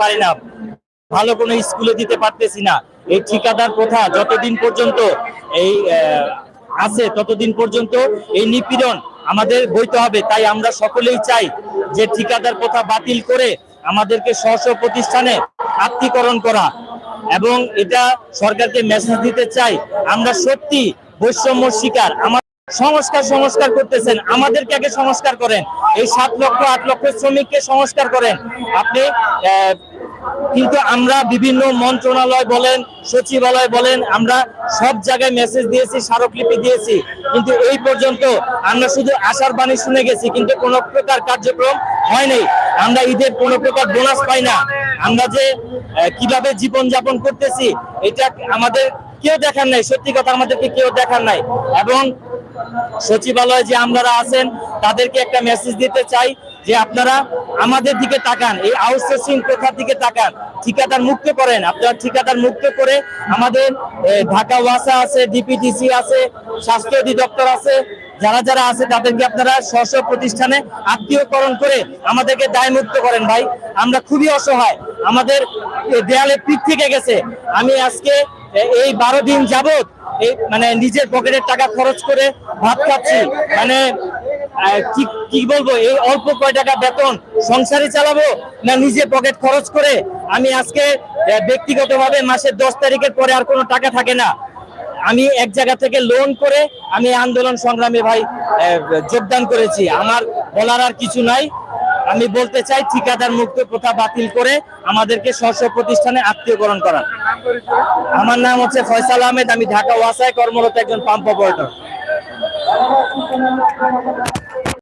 পারি না। ভালো কোনো স্কুলে দিতে পারতেছি না। এই ঠিকাদার প্রথা যতদিন পর্যন্ত এই আছে, ততদিন পর্যন্ত এই নিপীড়ন আমাদের বইতে হবে। তাই আমরা সকলেই চাই যে ঠিকাদার প্রথা বাতিল করে আমাদেরকে স্ব স্ব প্রতিষ্ঠানে আত্মীকরণ করা। এবং এটা সরকারকে মেসেজ দিতে চাই। আমরা সত্যি বৈষম্য শিকার। আমার সংস্কার সংস্কার করতেছেন। আমাদেরকে আগে সংস্কার করেন। এই সাত লক্ষ, আট লক্ষ শ্রমিককে সংস্কার করেন। আপনি কিন্তু আমরা বিভিন্ন মন্ত্রণালয় বলেন, সচিবালয় বলেন, আমরা সব জায়গায় মেসেজ দিয়েছি, স্মারকলিপি দিয়েছি। কিন্তু এই পর্যন্ত আমরা শুধু আশার বাণী শুনে গেছি, কিন্তু কোনো প্রকার কার্যক্রম হয়নি আমরা ঈদের কোনো প্রকার বোনাস পাই না। আমরা যে কীভাবে জীবন যাপন করতেছি, এটা আমাদের কেউ দেখার নাই। সত্যি কথা আমাদেরকে কেউ দেখার নাই। এবং সচিবালয়ে যে আমরা আছেন, তাদেরকে একটা মেসেজ দিতে চাই যে আপনারা আমাদের দিকে তাকান, এই আউটসোর্সিং প্রথার দিকে তাকান। ঠিকাদার মুক্ত করেন। আপনারা ঠিকাদার মুক্ত করে আমাদের ঢাকা ওয়াসা আছে ডিপিটিসি আছে, স্বাস্থ্য অধিদপ্তর আছে, যারা যারা আছে তাদেরকে আপনারা স্ব প্রতিষ্ঠানে আত্মীয়করণ করে আমাদেরকে দায় মুক্ত করেন ভাই। আমরা খুবই অসহায়। আমাদের দেয়ালে পিঠ থেকে গেছে। আমি আজকে এই বারো দিন যাবত মানে নিজের পকেটের টাকা খরচ করে ভাত খাচ্ছি। মানে কি কি বলব? এই অল্প কয় টাকা বেতন সংসারে চালাবো না নিজে পকেট খরচ করে? আমি আজকে ব্যক্তিগতভাবে মাসের দশ তারিখের পরে আর কোনো টাকা থাকে না। আমি এক জায়গা থেকে লোন করে আমি আন্দোলন সংগ্রামে ভাই যোগদান করেছি। আমার বলার আর কিছু নাই। আমি বলতে চাই, ঠিকাদার মুক্ত প্রথা বাতিল করে আমাদেরকে স্ব স্ব প্রতিষ্ঠানে আত্মীয়করণ করা আমার নাম হচ্ছে ফয়সাল আহমেদ আমি ঢাকা ওয়াসায় কর্মরত একজন পাম্প অপারেটর।